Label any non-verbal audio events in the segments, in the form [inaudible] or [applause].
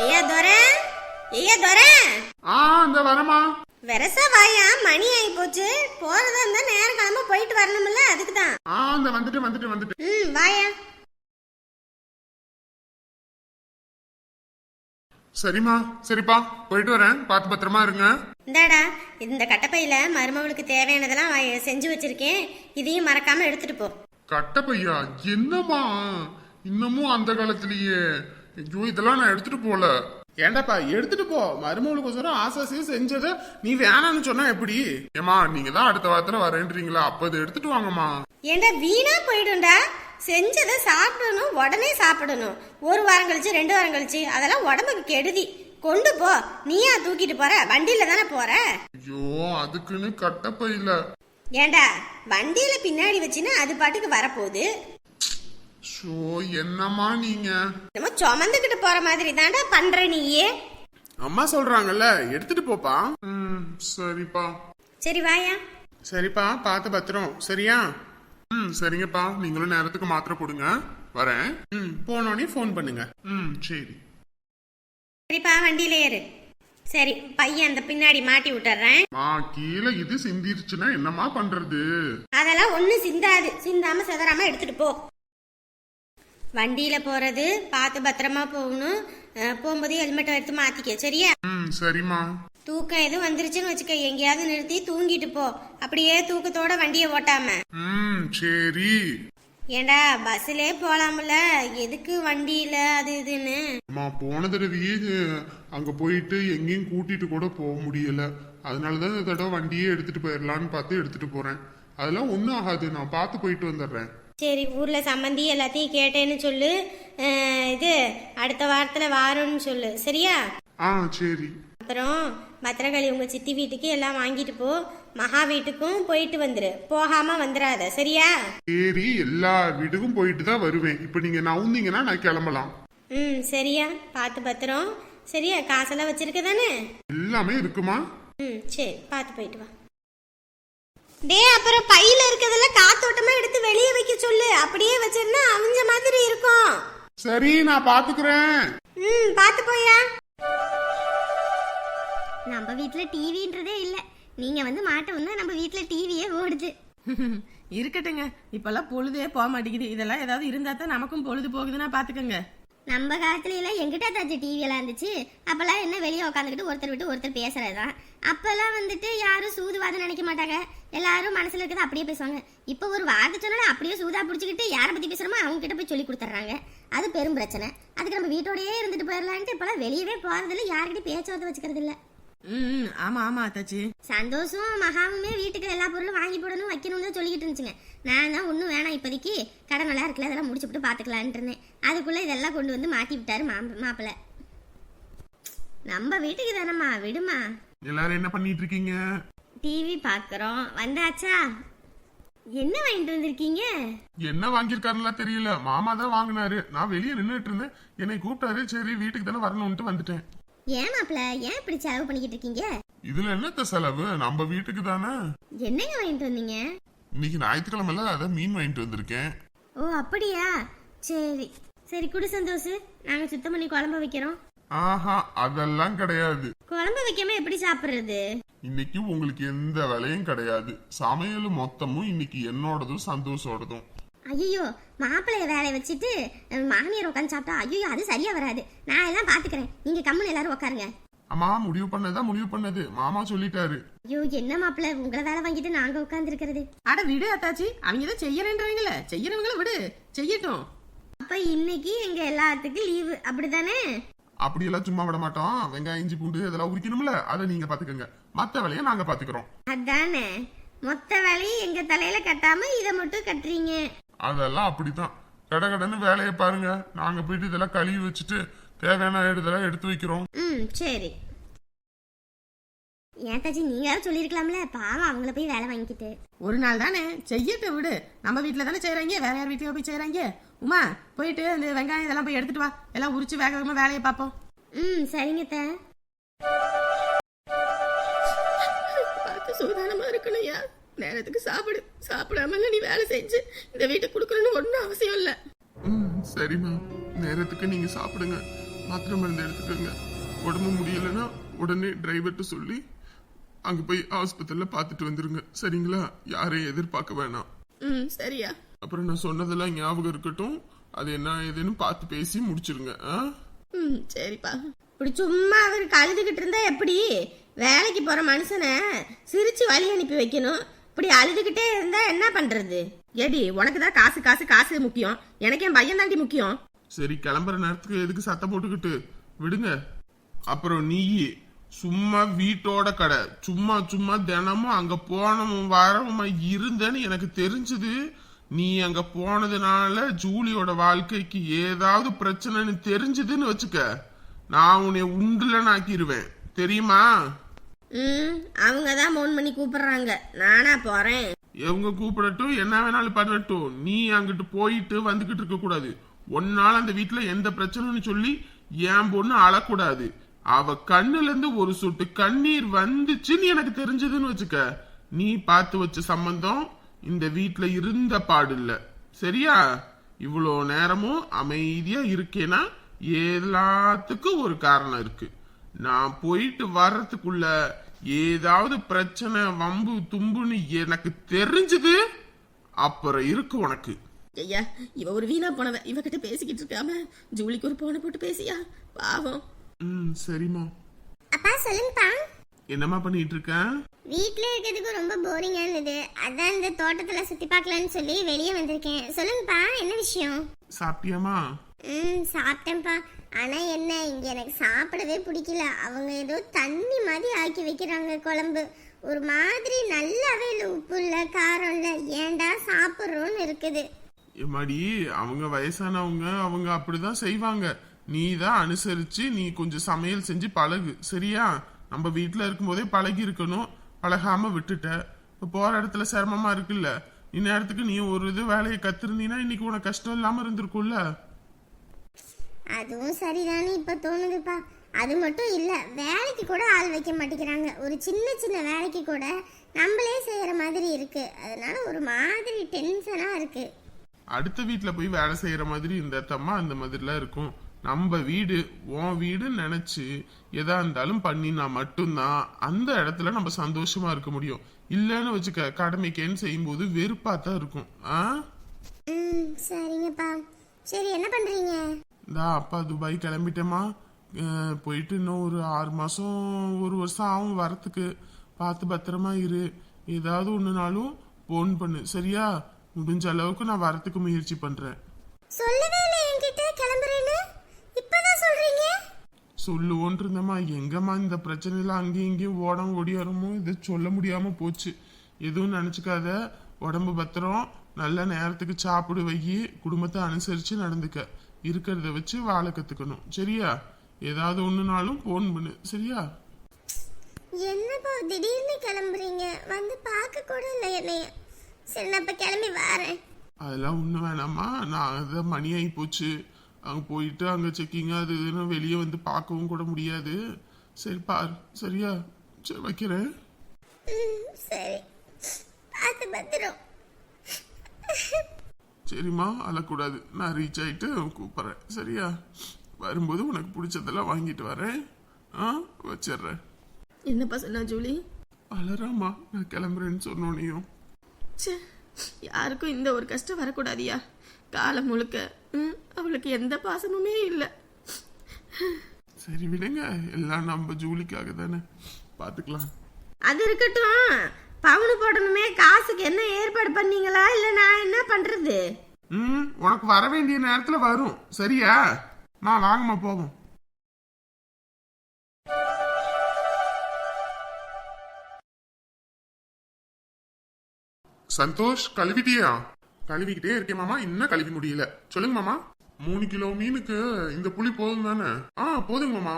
ஐயா துரை. ஐயா துரை. ஆ இந்த வரமா வெரசா வாயா மணி போச்சு. போறதா இருந்தா நேரம் கிளம்ப போயிட்டு வரணும்ல அதுக்கு தான் ஆ இந்த வந்துட்டு வந்துட்டு வந்துட்டு. ம் வாயா. சரிம்மா சரிப்பா. போயிட்டு வரேன். பார்த்து பத்திரமா இருங்க. இந்தாடா இந்த கட்டப்பையில மருமவளுக்கு தேவையானதெல்லாம் வா- செஞ்சு வச்சிருக்கேன். இதையும் மறக்காம எடுத்துட்டு போ. கட்டப்பையா? என்னம்மா? இன்னமும் அந்த காலத்திலேயே. ஐயோ இதெல்லாம் நான் எடுத்துட்டு போல ஏண்டாப்பா எடுத்துட்டு போ. மருமகளுக்கோசரம் ஆசாசியும் செஞ்சதை. நீ வேணாம்னு சொன்னா எப்படி? ஏமா நீங்க தான் அடுத்த வாரத்துல வரேன்றீங்களா? அப்ப இதை எடுத்துட்டு வாங்கம்மா. ஏண்டா வீணா போயிடும்டா. செஞ்சதை சாப்பிடணும் உடனே சாப்பிடணும். ஒரு வாரம் கழிச்சு ரெண்டு வாரம் கழிச்சு அதெல்லாம் உடம்புக்கு கெடுதி. கொண்டு போ. நீயா தூக்கிட்டு போற? வண்டியில தானே போற? ஐயோ அதுக்குன்னு கட்டப்பையில ஏண்டா வண்டியில பின்னாடி வச்சுன்னா அது பாட்டுக்கு வரப்போகுது. ஷோ என்னம்மா நீங்க? நம்ம சுமந்துக்கிட்டு போற மாதிரி தாண்டா பண்ற நீயே. அம்மா சொல்றாங்கல்ல எடுத்துட்டு போப்பா. ம் சரிப்பா. சரி வாயா. சரிப்பா பார்த்து பத்திரம். சரியா? ம் சரிங்கப்பா. நீங்களும் நேரத்துக்கு மாத்திரை போடுங்க. வரேன். ம் போனோடனே ஃபோன் பண்ணுங்க. ம் சரி. சரிப்பா வண்டியில ஏறு. சரி பையன் அந்த பின்னாடி மாட்டி விட்டுறேன். மா கீழே இது சிந்திருச்சுன்னா என்னம்மா பண்றது? அதெல்லாம் ஒண்ணும் சிந்தாது. சிந்தாம செதறாம எடுத்துட்டு போ. வண்டியில போறது பார்த்து பத்திரமா போகணும். போகும்போது ஹெல்மெட்டை எடுத்து மாத்திக்க சரியா? ம் சரிம்மா. தூக்கம் எதுவும் வந்துருச்சுன்னு வச்சுக்க எங்கேயாவது நிறுத்தி தூங்கிட்டு போ. அப்படியே தூக்கத்தோட வண்டியை ஓட்டாம. ம் சரி. ஏண்டா பஸ்ஸிலே போலாம்ல எதுக்கு வண்டியில அது இதுன்னு? அம்மா போன தடவையே அங்க போயிட்டு எங்கேயும் கூட்டிட்டு கூட போக முடியல. அதனாலதான் இந்த தடவை வண்டியே எடுத்துட்டு போயிடலான்னு பார்த்து எடுத்துட்டு போறேன். அதெல்லாம் ஒன்றும் ஆகாது நான் பார்த்து போயிட்டு வந்துடுறேன். சரி ஊர்ல சம்மந்தி எல்லாத்தையும் கேட்டேன்னு சொல்லு. இது அடுத்த வாரத்துல வாரோன்னு சொல்லு. சரியா? ஆ சரி. அப்புறம் பத்திரகாளி உங்க சித்தி வீட்டுக்கு எல்லாம் வாங்கிட்டு போ. மகா வீட்டுக்கும் போயிட்டு வந்துரு. போகாம வந்துடாத சரியா? சரி எல்லா வீட்டுக்கும் போயிட்டு தான் வருவேன். இப்போ நீங்க நவுந்தீங்கன்னா நான் கிளம்பலாம். ம் சரியா. பார்த்து பத்திரம். சரியா? காசெல்லாம் வச்சிருக்க தானே? எல்லாமே இருக்குமா? ம் சரி. பார்த்து போயிட்டு வா. டேய் அப்புறம் பையில இருக்கிறதெல்லாம் காத்தோட்டமா எடுத்து வெளியே வைக்க சொல்லு. அப்படியே வச்சிருந்தா அவிஞ்ச மாதிரி இருக்கும். சரி நான் பாத்துக்கிறேன். ம் பார்த்து போயா. நம்ம வீட்ல டிவின்றதே இல்ல. நீங்க வந்து மாட்ட வந்தா நம்ம வீட்ல டிவியே ஓடுது. [laughs] இருக்கட்டுங்க. இப்பெல்லாம் பொழுதே போக மாட்டேங்குது. இதெல்லாம் ஏதாவது இருந்தா தான் நமக்கும் பொழுது போகுதுன்னா பாத்துக்கோங்க. நம்ம காலத்துல எல்லாம் எங்கிட்ட தாச்சு டிவி எல்லாம் இருந்துச்சு. அப்பெல்லாம் என்ன வெளியே உட்காந்துக்கிட்டு ஒருத்தர் விட்டு ஒருத்தர் பேசுறதுதான். அப்பெல்லாம் வந்துட்டு யாரும் சூதுவாதம் நினைக்க மாட்டாங்க. எல்லாரும் மனசுல இருக்கிறத அப்படியே பேசுவாங்க. இப்போ ஒரு வார்த்தை சொன்னாலும் அப்படியே சூதா பிடிச்சிக்கிட்டு யாரை பத்தி பேசுறோமோ அவங்க கிட்ட போய் சொல்லி கொடுத்துட்றாங்க அது பெரும் பிரச்சனை. அதுக்கு நம்ம வீட்டோடயே இருந்துட்டு போயிடலான்ட்டு இப்பெல்லாம் வெளியவே போறதில்ல. யார்கிட்டயும் பேச்சுவார்த்தை வச்சுக்கிறது இல்ல ம். ஆமா ஆமா அத்தாச்சி. சந்தோஷம் மகாவுமே வீட்டுக்கு எல்லா பொருளும் வாங்கி போடணும் வைக்கணும்னு தான் சொல்லிக்கிட்டு இருந்துச்சுங்க. நான் தான் ஒன்றும் வேணாம் இப்போதைக்கு. கடன் எல்லாம் இருக்குல்ல அதெல்லாம் முடிச்சுட்டு பார்த்துக்கலான்ட்டு இருந்தேன். அதுக்குள்ளே இதெல்லாம் கொண்டு வந்து மாட்டி விட்டாரு மாப்பிள்ளை. நம்ம வீட்டுக்கு தானம்மா விடுமா? எல்லாரும் என்ன பண்ணிட்டு இருக்கீங்க டிவி பார்க்குறோம் வந்தாச்சா? என்ன வாங்கிட்டு வந்திருக்கீங்க? என்ன வாங்கியிருக்காருலாம் தெரியல. மாமா தான் வாங்கினாரு. நான் வெளியே நின்றுட்டு இருந்தேன் என்னை கூப்பிட்டாரு. சரி வீட்டுக்கு தானே வரணும்ட்டு வந்துட்டேன். ஏன் மாப்பிள்ளை ஏன் இப்படி செலவு பண்ணிக்கிட்டு இருக்கீங்க? இதுல என்னத்த செலவு? நம்ம வீட்டுக்கு தானே. என்னங்க வாங்கிட்டு வந்தீங்க? இன்னைக்கு ஞாயிற்றுக்கிழமைல அதான் மீன் வாங்கிட்டு வந்திருக்கேன். ஓ அப்படியா? சரி. சரி குடு சந்தோஷ். நாங்கள் சுத்தம் பண்ணி குழம்பு வைக்கிறோம். ஆஹா அதெல்லாம் கிடையாது. குழம்பு வைக்காம எப்படி சாப்பிட்றது? இன்னைக்கு உங்களுக்கு எந்த வேலையும் கிடையாது. சமையல் மொத்தமும் இன்னைக்கு என்னோடதும் சந்தோஷோடதும். ஐயோ மாப்பிள்ளைய வேலையை வச்சுட்டு மாமியார் உட்காந்து சாப்பிட்டா ஐயோ அது சரியா வராது. நான் எல்லாம் பாத்துக்கிறேன். நீங்க கம்முன்னு எல்லாரும் உட்காருங்க. அம்மா முடிவு பண்ணதா முடிவு பண்ணது. மாமா சொல்லிட்டாரு. ஐயோ என்ன மாப்பிள்ளை? உங்களை வேலை வாங்கிட்டு நாங்க உட்கார்ந்து இருக்கிறது அட விடு அத்தாச்சி. அவங்க தான் செய்யறேன்றவங்கள. செய்யறவங்கள விடு. செய்யட்டும். அப்ப இன்னைக்கு எங்க எல்லாத்துக்கும் லீவு அப்படிதானே அப்படியெல்லாம் சும்மா விட மாட்டோம். வெங்காயம் இஞ்சி பூண்டு இதெல்லாம் உரிக்கணும்ல. அதை நீங்க பாத்துக்கோங்க. மத்த வேலையை நாங்க பாத்துக்கிறோம். அதானே. மொத்த வேலையும் எங்க தலையில கட்டாம இதை மட்டும் கட்டுறீங்க. அதெல்லாம் அப்படித்தான். கடகடன்னு வேலையை பாருங்க. நாங்க போயிட்டு இதெல்லாம் கழுவி வச்சுட்டு தேவையான இதெல்லாம் எடுத்து வைக்கிறோம். ம் சரி. ஏன் தாச்சி நீங்க சொல்லிருக்கலாம்ல பாவம் அவங்கள போய் வேலை வாங்கிக்கிட்டு. ஒரு நாள் தானே? செய்யட்டும் விடு. நம்ம வீட்டில் தானே செய்றாங்க வேற யார் வீட்டுக்கு போய் செய்றாங்க உமா போயிட்டு அந்த வெங்காயம் இதெல்லாம் போய் எடுத்துட்டு வா. எல்லாம் உரிச்சு வேக வேகமா வேலையை பார்ப்போம். ம் சரிங்க தே. பார்த்து சூதானமா இருக்கணும்யா. நேரத்துக்கு சாப்பிடு. சாப்பிடாம நீ வேலை செஞ்சு இந்த வீட்டுக்கு கொடுக்கணும்னு ஒன்றும் அவசியம் இல்லை. ம் சரிம்மா நேரத்துக்கு நீங்க சாப்பிடுங்க. மாத்திரை மருந்து எடுத்துக்கோங்க. உடம்பு முடியலைன்னா உடனே டிரைவர்கிட்ட சொல்லி அங்க போய் ஆஸ்பத்திரியில பார்த்துட்டு வந்துருங்க. சரிங்களா? யாரையும் எதிர்பார்க்க வேணாம். ம் சரியா. அப்புறம் நான் சொன்னதெல்லாம் ஞாபகம் இருக்கட்டும். அது என்ன ஏதுன்னு பார்த்து பேசி முடிச்சிருங்க. ஆ? ம் சரிப்பா. இப்படி சும்மா அவருக்கு அழுதுகிட்டு இருந்தா எப்படி? வேலைக்கு போற மனுஷனை சிரிச்சு வழி அனுப்பி வைக்கணும். இப்படி அழுதுகிட்டே இருந்தா என்ன பண்றது? ஏடி உனக்கு தான் காசு காசு காசு முக்கியம். எனக்கு என் பையன் தாண்டி முக்கியம். சரி கிளம்புற நேரத்துக்கு எதுக்கு சத்தம் போட்டுக்கிட்டு? விடுங்க. அப்புறம் நீ சும்மா வீட்டோட கடை. சும்மா சும்மா தினமும் அங்க போனவும் வரவுமா இருந்தேன்னு எனக்கு தெரிஞ்சது. நீ அங்க போனதுனால ஜூலியோட வாழ்க்கைக்கு ஏதாவது பிரச்சனைன்னு தெரிஞ்சதுன்னு வச்சுக்க. நான் உன்னை உண்டுலன்னு ஆக்கிடுவேன் தெரியுமா? ம் அவங்க தான் ஃபோன் பண்ணி கூப்பிடுறாங்க. நானா போறேன். இவங்க கூப்பிடட்டும் என்ன வேணாலும் பண்ணட்டும். நீ அங்கிட்டு போயிட்டு வந்துகிட்டு இருக்க கூடாது. ஒன்னால அந்த வீட்டுல எந்த பிரச்சனைன்னு சொல்லி என் பொண்ணு அழக்கூடாது. அவ கண்ணுல இருந்து ஒரு சொட்டு கண்ணீர் வந்துச்சுன்னு எனக்கு தெரிஞ்சதுன்னு வச்சுக்க. நீ பார்த்து வச்ச சம்பந்தம் இந்த வீட்டுல இருந்த பாடு இல்ல சரியா? இவ்வளோ நேரமும் அமைதியா இருக்கேனா? எல்லாத்துக்கும் ஒரு காரணம் இருக்கு. நான் போயிட்டு வர்றதுக்குள்ள ஏதாவது பிரச்சனை வம்பு தும்புன்னு எனக்கு தெரிஞ்சது அப்புறம் இருக்கு உனக்கு. ஐயா இவ ஒரு வீணா போனவ. இவகிட்ட பேசிக்கிட்டு இருக்காம ஜூலிக்கு ஒரு போன போட்டு பேசியா? பாவம். ம் சரிம்மா. அப்பா சொல்லுங்கப்பா. என்னம்மா பண்ணிட்டு இருக்க வீட்ல இருக்கிறதுக்கு ரொம்ப போரிங்கா இருந்தது. அதான் இந்த தோட்டத்துல சுத்தி பார்க்கலாம்னு சொல்லி வெளியே வந்திருக்கேன். சொல்லுங்கப்பா என்ன விஷயம்? சாப்பிட்டியாமா ம் சாப்பிட்டேன்ப்பா. ஆனா என்ன இங்க எனக்கு சாப்பிடவே பிடிக்கல. அவங்க ஏதோ தண்ணி மாதிரி ஆக்கி வைக்கிறாங்க குழம்பு. ஒரு மாதிரி நல்லாவே இல்லை உப்பு இல்லை காரம் இல்லை ஏன்டா சாப்பிட்றோன்னு இருக்குது. எம்மாடி அவங்க வயசானவங்க அவங்க அப்படிதான் செய்வாங்க. நீ தான் அனுசரிச்சு நீ கொஞ்சம் சமையல் செஞ்சு பழகு. சரியா? நம்ம வீட்ல இருக்கும்போதே பழகி இருக்கணும் பழகாம விட்டுட்ட. இப்போ போற இடத்துல சிரமமா இருக்குல்ல? இந்நேரத்துக்கு நீ ஒரு இது வேலையை கத்துருந்தீன்னா இன்னைக்கு உனக்கு கஷ்டம் இல்லாம இருந்திருக்கும்ல? அதுவும் சரிதானே இப்போ தோணுதுப்பா. அது மட்டும் இல்லை வேலைக்கு கூட ஆள் வைக்க மாட்டேங்கிறாங்க. ஒரு சின்ன சின்ன வேலைக்கு கூட நம்மளே செய்கிற மாதிரி இருக்கு. அதனால ஒரு மாதிரி டென்ஷனாக இருக்கு. அடுத்த வீட்ல போய் வேலை செய்யற மாதிரி இந்த தம்மா அந்த மாதிரிலாம் இருக்கும். நம்ம வீடு உன் வீடுன்னு நினைச்சு எதா இருந்தாலும் பண்ணினா மட்டும்தான் அந்த இடத்துல நம்ம சந்தோஷமா இருக்க முடியும். இல்லைன்னு வச்சுக்க கடமைக்கேன்னு செய்யும்போது வெறுப்பா தான் இருக்கும். ஆ? ம் சரிங்கப்பா. சரி என்ன பண்ணுறீங்க இந்தா அப்பா துபாய் கிளம்பிட்டேமா அஹ், போயிட்டு இன்னும் ஒரு ஆறு மாசம் ஒரு வருஷம் ஆகும் வரத்துக்கு. பார்த்து பத்திரமா இரு. ஏதாவது ஒண்ணுனாலும் போன் பண்ணு. சரியா? முடிஞ்ச அளவுக்கு நான் வரத்துக்கு முயற்சி பண்றேன். சொல்லவே இல்லை என்கிட்ட. கிளம்புறேன்னு. சொல்லுவோன் இருந்தம்மா எங்கம்மா இந்த பிரச்சனையில அங்கேயும் இங்கேயும் ஓடம் ஓடியாரமோ இது சொல்ல முடியாம போச்சு. எதுவும் நினைச்சுக்காத. உடம்பு பத்திரம் நல்ல நேரத்துக்கு சாப்பிடு வையி குடும்பத்தை அனுசரிச்சு நடந்துக்க. இருக்கிறத வச்சு வாழ கத்துக்கணும். சரியா? ஏதாவது ஒண்ணுனாலும் போன் பண்ணு. சரியா? என்னப்பா திடீர்னு கிளம்புறீங்க? வந்து பார்க்க கூட இல்லை என்னைய. சரி நான் இப்போ கிளம்பி வரேன். அதெல்லாம் ஒன்றும் வேணாம்மா. நான் அதான் மணி ஆகி போச்சு. அங்கே போயிட்டு அங்கே செக்கிங் அது இதுன்னு வெளியே வந்து பார்க்கவும் கூட முடியாது. சரி பாரு. சரியா? சரி வைக்கிறேன். ம் சரி. பார்த்து பத்திரம். சரிம்மா அழக்கூடாது. நான் ரீச் ஆயிட்டு கூப்பிட்றேன். சரியா? வரும்போது உனக்கு பிடிச்சதெல்லாம் வாங்கிட்டு வரேன். ஆ வச்சிடுறேன். என்னப்பா சொன்னா ஜூலி? அழறாம்மா. நான் கிளம்புறேன்னு சொன்னோனையும். ச்சே யாருக்கும் இந்த ஒரு கஷ்டம் வரக்கூடாதியா? காலம் முழுக்க. அவளுக்கு எந்த பாசமுமே இல்லை. சரி விடுங்க. எல்லாம் நம்ம ஜூலிக்காக தானே. பார்த்துக்கலாம் அது இருக்கட்டும். பவுனு போடணுமே. காசுக்கு என்ன ஏற்பாடு பண்ணீங்களா? இல்லை நான் என்ன பண்ணுறது ம் உனக்கு வர வேண்டிய நேரத்தில் வரும். சரியா? நான் வாங்கம்மா போவோம். சந்தோஷ் கழுவிட்டியா? கழுவிக்கிட்டே இருக்கேன் மாமா. இன்னும் கழுவி முடியல. சொல்லுங்க மாமா. மூணு கிலோ மீனுக்கு இந்த புளி போதும் தானே? ஆ போதுங்க மாமா.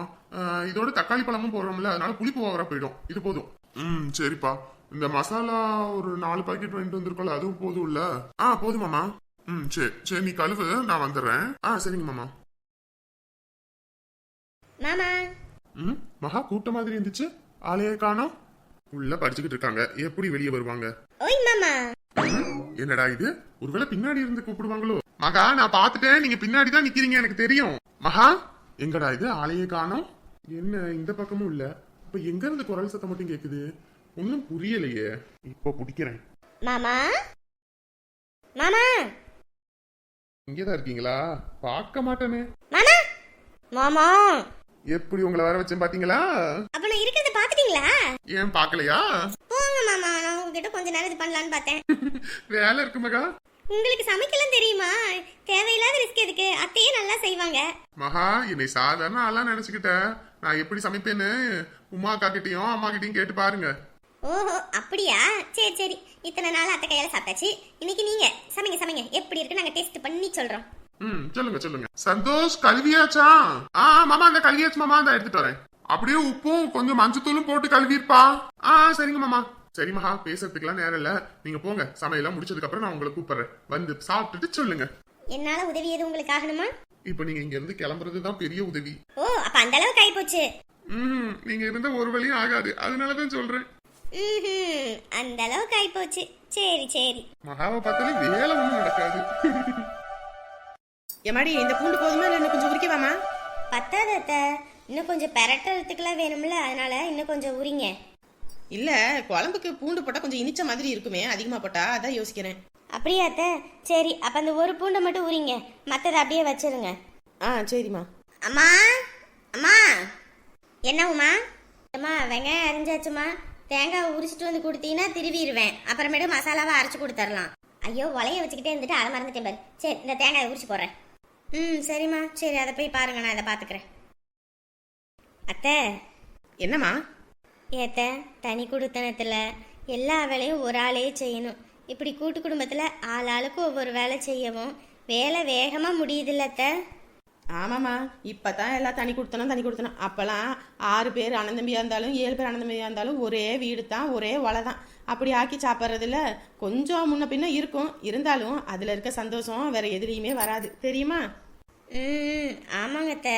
இதோட தக்காளி பழமும் போடுறோம்ல அதனால புளிப்பு ஓவரா போயிடும். இது போதும். ம் சரிப்பா. இந்த மசாலா ஒரு நாலு பாக்கெட் வாங்கிட்டு வந்திருக்கோம்ல அதுவும் போதும்ல ஆ போதும் மாமா. ம் சரி. சரி நீ கழுவு நான் வந்துடுறேன். ஆ சரிங்க மாமா. மாமா. ம் மகா கூட்ட மாதிரி இருந்துச்சு. ஆளையே காணோம். உள்ள படிச்சுக்கிட்டு இருக்காங்க. எப்படி வெளியே வருவாங்க? ஓய் மாமா. என்னடா இது? ஒருவேளை பின்னாடி இருந்து கூப்பிடுவாங்களோ? மகா நான் பார்த்துட்டேன். நீங்க பின்னாடி தான் நிக்கிறீங்க. எனக்கு தெரியும். மகா எங்கடா இது? ஆளையே காணோம். என்ன இந்த பக்கமும் இல்ல. இப்ப எங்க இருந்து குரல் சத்தம் மட்டும் கேக்குது? ஒன்னும் புரியலையே. இப்போ பிடிக்கிறேன். மாமா? மாமா? இங்கதான் இருக்கீங்களா? பார்க்க மாட்டேனே. மாமா? மாமா? எப்படி உங்களை வர வச்சேன் பாத்தீங்களா? அப்ப நான் இருக்கிறத பாத்துட்டீங்களா ஏன் நான் உங்ககிட்ட கொஞ்ச நேரம் இது பண்ணலான்னு பார்த்தேன். வேலை இருக்கு மகா. உங்களுக்கு சமைக்கலாம் தெரியுமா? தேவையில்லாத ரிஸ்க் எதுக்கு? அத்தையே நல்லா செய்வாங்க. மகா என்னை சாதாரண ஆளா நினைச்சுக்கிட்டேன் நான் எப்படி சமைப்பேன்னு உமா அக்கா கிட்டயும் அம்மா கிட்டயும் கேட்டு பாருங்க. ஓஹோ அப்படியா? சரி சரி. இத்தனை நாள் அத்தை கையால சாப்பிட்டாச்சு. இன்னைக்கு நீங்க சமைங்க சமைங்க. எப்படி இருக்கு நாங்க டேஸ்ட் பண்ணி சொல்றோம். ம் சொல்லுங்க சொல்லுங்க. சந்தோஷ் கல்வியாச்சா ஆ மாமா அந்த கல்வியாச்சு மாமா. அந்த எடுத்துட்டு வரேன். அப்படியே உப்பும் கொஞ்சம் மஞ்சத்தூளும் போட்டு கழுவிருப்பா ஆ சரிங்க மாமா. சரி மகா பேசுறதுக்குலாம் நேரம் இல்ல. நீங்க போங்க. சமையல்லாம் முடிச்சதுக்கு அப்புறம் நான் உங்களை கூப்பிடுறேன். வந்து சாப்பிட்டுட்டு சொல்லுங்க. என்னால உதவி எதுவும் உங்களுக்கு ஆகணுமா? இப்போ நீங்க இங்க இருந்து கிளம்புறது தான் பெரிய உதவி. ஓ அப்ப அந்த அளவுக்கு ஆகி போச்சு ம் நீங்க இருந்த ஒரு வழியும் ஆகாது. அதனாலதான் சொல்றேன். ம்ஹும், அந்த அளவுக்கு ஆகி போச்சு சரி சரி. மகாவை பார்த்தாலே வேலை ஒண்ணும் நடக்காது. [laughs] எம்மாடி இந்த பூண்டு போதுமா இல்லை இன்னும் கொஞ்சம் உரிக்கவாமா? பத்தாத அத்தை. இன்னும் கொஞ்சம் பெரட்டுறதுக்குலாம் வேணும்ல. அதனால இன்னும் கொஞ்சம் உரிங்க. இல்ல குழம்புக்கு பூண்டு போட்டா கொஞ்சம் இனிச்ச மாதிரி இருக்குமே அதிகமா போட்டா அதான் யோசிக்கிறேன். அப்படியா அத்தை சரி அப்ப அந்த ஒரு பூண்டை மட்டும் உரிங்க. மத்ததை அப்படியே வச்சிருங்க. ஆ சரிம்மா. அம்மா அம்மா. என்ன உமா? அம்மா வெங்காயம் அரிஞ்சாச்சுமா? தேங்காவை உரிச்சிட்டு வந்து கொடுத்தீங்கன்னா திருவிடுவேன். அப்புறமேட்டு மசாலாவை அரைச்சு கொடுத்துர்லாம். ஐயோ உலைய வச்சுக்கிட்டே இருந்துட்டு அதை மறந்துட்டேன் பாரு. சரி இந்த தேங்காயை உரிச்சு போடுறேன். ம் சரிம்மா. சரி அதை போய் பாருங்க நான் இதை பார்த்துக்கிறேன். அத்தை. என்னம்மா? ஏத்த தனி குடுத்தனத்தில் எல்லா வேலையும் ஒரு ஆளே செய்யணும். இப்படி கூட்டு குடும்பத்தில் ஆள் ஆளுக்கு ஒவ்வொரு வேலை செய்யவும் வேலை வேகமாக முடியுதுல்ல அத்தை? ஆமாம்மா. இப்பதான் எல்லாம் தனி கொடுத்தனும் தனி கொடுத்தனும். அப்பெல்லாம் ஆறு பேர் அனந்தம்பியா இருந்தாலும் ஏழு பேர் அனந்தம்பியா இருந்தாலும் ஒரே வீடு தான் ஒரே ஒலை தான் அப்படி ஆக்கி சாப்பிட்றதுல கொஞ்சம் முன்ன பின்ன இருக்கும். இருந்தாலும் அதுல இருக்க சந்தோஷம் வேற எதுலேயுமே வராது. தெரியுமா? ம். ஆமாங்க அத்தை.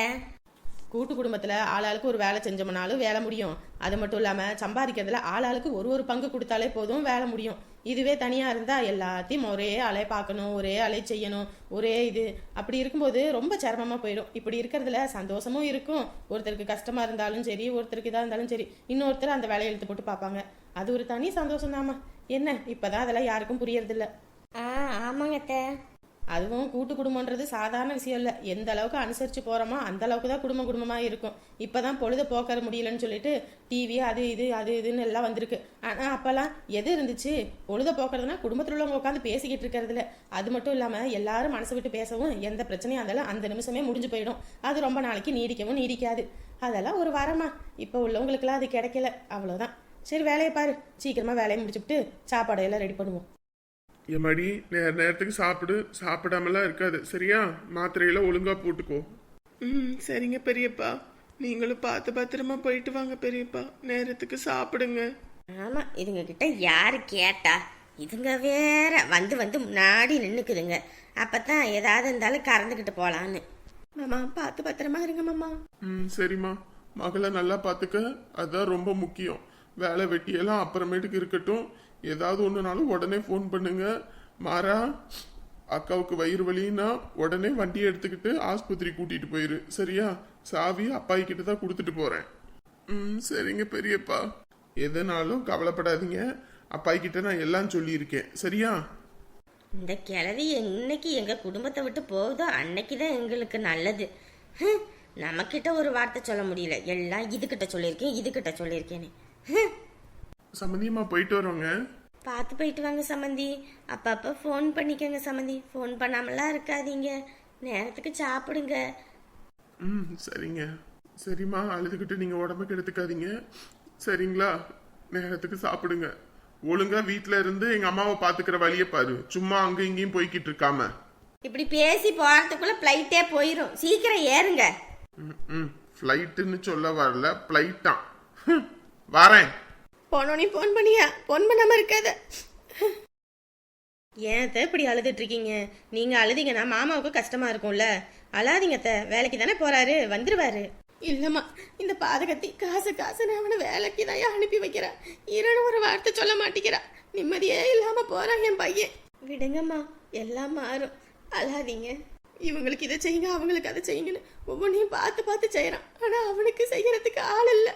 கூட்டு குடும்பத்தில் ஆளாளுக்கு ஒரு வேலை செஞ்சோம்னாலும் வேலை முடியும். அது மட்டும் இல்லாமல் சம்பாதிக்கிறதுல ஆளாளுக்கு ஒரு ஒரு பங்கு கொடுத்தாலே போதும் வேலை முடியும். இதுவே தனியாக இருந்தால் எல்லாத்தையும் ஒரே அலை பார்க்கணும் ஒரே அலை செய்யணும் ஒரே இது. அப்படி இருக்கும்போது ரொம்ப சிரமமாக போயிடும். இப்படி இருக்கிறதுல சந்தோஷமும் இருக்கும். ஒருத்தருக்கு கஷ்டமாக இருந்தாலும் சரி ஒருத்தருக்கு இதாக இருந்தாலும் சரி இன்னொருத்தர் அந்த வேலையை இழுத்து போட்டு பார்ப்பாங்க. அது ஒரு தனி சந்தோஷம் தாமா என்ன? இப்போதான் அதெல்லாம் யாருக்கும் புரியறதில்ல. ஆ ஆமாங்க அதுவும் கூட்டு குடும்பம்ன்றது சாதாரண விஷயம் இல்லை. எந்த அளவுக்கு அனுசரிச்சு போகிறோமோ அந்த அளவுக்கு தான் குடும்ப குடும்பமாக இருக்கும். இப்போ தான் பொழுது போக்க முடியலன்னு சொல்லிட்டு டிவி அது இது அது இதுன்னு எல்லாம் வந்திருக்கு. ஆனால் அப்போல்லாம் எது இருந்துச்சு? பொழுத போக்குறதுனா குடும்பத்தில் உள்ளவங்க உட்காந்து பேசிக்கிட்டு இருக்கிறதுல. அது மட்டும் இல்லாமல் எல்லாரும் மனசு விட்டு பேசவும் எந்த பிரச்சனையும் அதெல்லாம் அந்த நிமிஷமே முடிஞ்சு போயிடும். அது ரொம்ப நாளைக்கு நீடிக்கவும் நீடிக்காது. அதெல்லாம் ஒரு வரமா. இப்போ உள்ளவங்களுக்குலாம் அது கிடைக்கல. அவ்வளோதான் சரி வேலையை பாரு. சீக்கிரமாக வேலையை முடிச்சுட்டு சாப்பாடு எல்லாம் ரெடி பண்ணுவோம். எம்மாடி நேர நேரத்துக்கு சாப்பிடு சாப்பிடாமலாம் இருக்காது. சரியா? மாத்திரையில ஒழுங்கா போட்டுக்கோ. ம் சரிங்க பெரியப்பா. நீங்களும் பார்த்து பத்திரமா போயிட்டு வாங்க பெரியப்பா. நேரத்துக்கு சாப்பிடுங்க. ஆமா இதுங்க கிட்ட யாரு கேட்டா இதுங்க வேற வந்து வந்து முன்னாடி நின்னுக்குதுங்க. அப்பதான் ஏதாவது இருந்தாலும் கறந்துக்கிட்டு போலான்னு. மாமா பார்த்து பத்திரமா இருங்க மாமா. ம் சரிம்மா. மகளை நல்லா பார்த்துக்க. அதுதான் ரொம்ப முக்கியம். வேலை வெட்டியெல்லாம் அப்புறமேட்டுக்கு இருக்கட்டும். ஏதாவது ஒன்றுனாலும் உடனே ஃபோன் பண்ணுங்க. மாறா அக்காவுக்கு வயிறு வலின்னா உடனே வண்டியை எடுத்துக்கிட்டு ஆஸ்பத்திரி கூட்டிட்டு போயிரு. சரியா? சாவி அப்பாய் கிட்ட தான் கொடுத்துட்டு போறேன். ம் சரிங்க பெரியப்பா. எதுனாலும் கவலைப்படாதீங்க. அப்பாய் கிட்ட நான் எல்லாம் சொல்லியிருக்கேன். சரியா? இந்த கிழவி என்னைக்கு எங்க குடும்பத்தை விட்டு போகுதோ அன்னைக்கு தான் எங்களுக்கு நல்லது. ஹம், நம்மக்கிட்ட ஒரு வார்த்தை சொல்ல முடியல. எல்லாம் இதுகிட்ட சொல்லியிருக்கேன் இதுகிட்ட சொல்லியிருக்கேன்னு. ஹம், சம்மந்தியமா போயிட்டு வரோங்க பார்த்து போயிட்டு வாங்க சம்மந்தி அப்பப்போ ஃபோன் பண்ணிக்கோங்க சம்மந்தி ஃபோன் பண்ணாமலாம் இருக்காதீங்க. நேரத்துக்கு சாப்பிடுங்க. ம் சரிங்க. சரிம்மா அழுதுகிட்டு நீங்க உடம்புக்கு எடுத்துக்காதீங்க. சரிங்களா? நேரத்துக்கு சாப்பிடுங்க. ஒழுங்கா வீட்ல இருந்து எங்க அம்மாவை பாத்துக்கிற வழியை பாரு. சும்மா அங்க இங்கேயும் போய்கிட்டு இருக்காம. இப்படி பேசி போறதுக்குள்ள ஃப்ளைட்டே போயிடும் சீக்கிரம் ஏறுங்க. ம், ம். ஃப்ளைட்டுன்னு சொல்ல வரல. ஃப்ளைட்டான் வரேன். போனோனே ஃபோன் பண்ணியா? ஃபோன் பண்ணாம இருக்காத. ஏன் அத்தை இப்படி அழுதுட்டு இருக்கீங்க? நீங்க அழுதீங்கன்னா மாமாவுக்கு கஷ்டமா இருக்கும்ல. அழாதீங்க அத்தை. வேலைக்கு தானே போறாரு. வந்துருவாரு. இல்லம்மா இந்த பாதகத்தி காசு காசு நான் அவனை வேலைக்கு தான் அனுப்பி வைக்கிறேன் இருன்னு ஒரு வார்த்தை சொல்ல மாட்டேங்கிறா. நிம்மதியே இல்லாம போறான் என் பையன். விடுங்கம்மா எல்லாம் மாறும். அழாதீங்க. இவங்களுக்கு இதை செய்யுங்க அவங்களுக்கு அதை செய்யுங்கன்னு ஒவ்வொன்றையும் பார்த்து பார்த்து செய்யறான். ஆனா அவனுக்கு செய்யறதுக்கு ஆள் இல்லை.